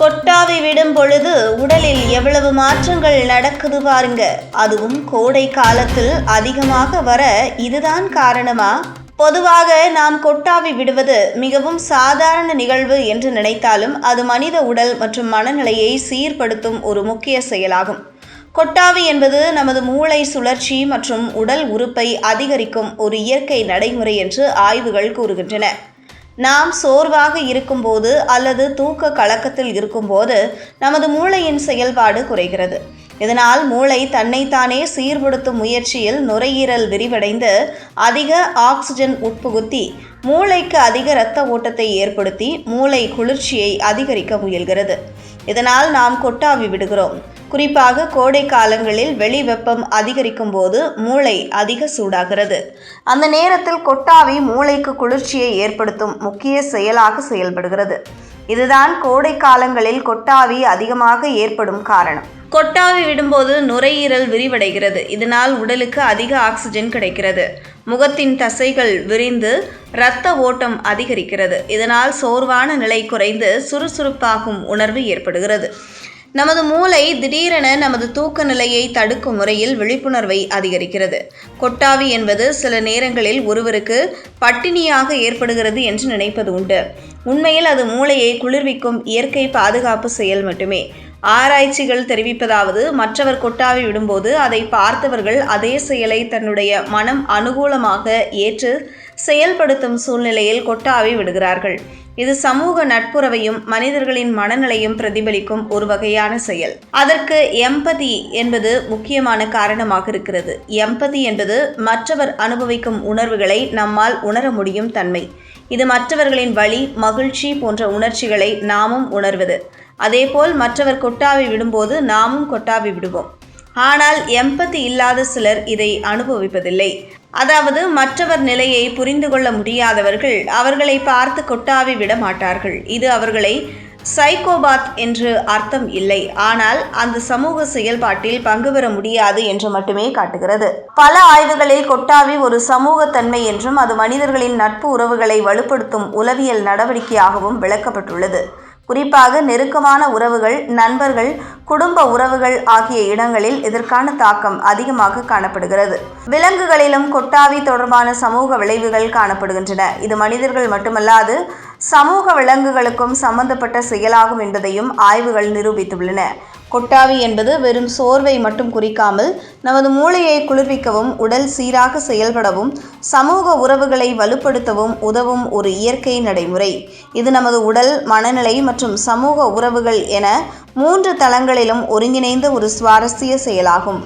கொட்டாவி விடும் பொழுது உடலில் எவ்வளவு மாற்றங்கள் நடக்குது பாருங்க. அதுவும் கோடை காலத்தில் அதிகமாக வர இதுதான் காரணமா? பொதுவாக நாம் கொட்டாவி விடுவது மிகவும் சாதாரண நிகழ்வு என்று நினைத்தாலும் அது மனித உடல் மற்றும் மனநிலையை சீர்படுத்தும் ஒரு முக்கிய செயலாகும். கொட்டாவி என்பது நமது மூளை சுழற்சி மற்றும் உடல் உறுப்பை அதிகரிக்கும் ஒரு இயற்கை நடைமுறை என்று ஆய்வுகள் கூறுகின்றன. நாம் சோர்வாக இருக்கும்போது அல்லது தூக்க கலக்கத்தில் இருக்கும்போது நமது மூளையின் செயல்பாடு குறைகிறது. இதனால் மூளை தன்னைத்தானே சீர்படுத்தும் முயற்சியில் நுரையீரல் விரிவடைந்து அதிக ஆக்சிஜன் உட்புகுத்தி மூளைக்கு அதிக இரத்த ஓட்டத்தை ஏற்படுத்தி மூளை குளிர்ச்சியை அதிகரிக்க முயல்கிறது. இதனால் நாம் கொட்டாவி விடுகிறோம். குறிப்பாக கோடை காலங்களில் வெளி வெப்பம் அதிகரிக்கும் போது மூளை அதிக சூடாகிறது. அந்த நேரத்தில் கொட்டாவி மூளைக்கு குளிர்ச்சியை ஏற்படுத்தும் முக்கிய செயலாக செயல்படுகிறது. இதுதான் கோடை காலங்களில் கொட்டாவி அதிகமாக ஏற்படும் காரணம். கொட்டாவி விடும்போது நுரையீரல் விரிவடைகிறது. இதனால் உடலுக்கு அதிக ஆக்சிஜன் கிடைக்கிறது. முகத்தின் தசைகள் விரிந்து இரத்த ஓட்டம் அதிகரிக்கிறது. இதனால் சோர்வான நிலை குறைந்து சுறுசுறுப்பாகும் உணர்வு ஏற்படுகிறது. நமது மூளை திடீரென நமது தூக்க நிலையை தடுக்கும் முறையில் விழிப்புணர்வை அதிகரிக்கிறது. கொட்டாவி என்பது சில நேரங்களில் ஒருவருக்கு பட்டினியாக ஏற்படுகிறது என்று நினைப்பது உண்டு. உண்மையில் அது மூளையை குளிர்விக்கும் இயற்கை பாதுகாப்பு செயல் மட்டுமே. ஆராய்ச்சிகள் தெரிவிப்பதாவது மற்றவர் கொட்டாவி விடும்போது அதை பார்த்தவர்கள் அதே செயலை தன்னுடைய மனம் அனுகூலமாக ஏற்று செயல்படுத்தும் சூழ்நிலையில் கொட்டாவி விடுகிறார்கள். இது சமூக நட்புறவையும் மனிதர்களின் மனநிலையும் பிரதிபலிக்கும் ஒரு வகையான செயல். அதற்கு எம்பதி என்பது முக்கியமான காரணமாக இருக்கிறது. எம்பதி என்பது மற்றவர் அனுபவிக்கும் உணர்வுகளை நம்மால் உணர முடியும் தன்மை. இது மற்றவர்களின் வழி மகிழ்ச்சி போன்ற உணர்ச்சிகளை நாமும் உணர்வது. அதேபோல் மற்றவர் கொட்டாவி விடும்போது நாமும் கொட்டாவி விடுவோம். ஆனால் எம்பத்தி இல்லாத சிலர் இதை அனுபவிப்பதில்லை. அதாவது மற்றவர் நிலையை புரிந்து கொள்ள முடியாதவர்கள் அவர்களை பார்த்து கொட்டாவி விட மாட்டார்கள். இது அவர்களை சைக்கோபாத் என்று அர்த்தம் இல்லை. ஆனால் அந்த சமூக செயல்பாட்டில் பங்கு பெற முடியாது என்று மட்டுமே காட்டுகிறது. பல ஆய்வுகளில் கொட்டாவி ஒரு சமூகத்தன்மை என்றும் அது மனிதர்களின் நட்பு உறவுகளை வலுப்படுத்தும் உளவியல் நடவடிக்கையாகவும் விளக்கப்பட்டுள்ளது. குறிப்பாக நெருக்கமான உறவுகள் நண்பர்கள் குடும்ப உறவுகள் ஆகிய இடங்களில் இதற்கான தாக்கம் அதிகமாக காணப்படுகிறது. விலங்குகளிலும் கொட்டாவி தொடர்பான சமூக விளைவுகள் காணப்படுகின்றன. இது மனிதர்கள் மட்டுமல்லாது சமூக விலங்குகளுக்கும் சம்பந்தப்பட்ட செயலாகும் என்பதையும் ஆய்வுகள் நிரூபித்துள்ளன. கொட்டாவி என்பது வெறும் சோர்வை மட்டும் குறிக்காமல் நமது மூளையை குளிர்விக்கவும் உடல் சீராக செயல்படவும் சமூக உறவுகளை வலுப்படுத்தவும் உதவும் ஒரு இயற்கை நடைமுறை. இது நமது உடல் மனநிலை மற்றும் சமூக உறவுகள் என மூன்று தளங்களிலும் ஒருங்கிணைந்த ஒரு சுவாரஸ்ய செயலாகும்.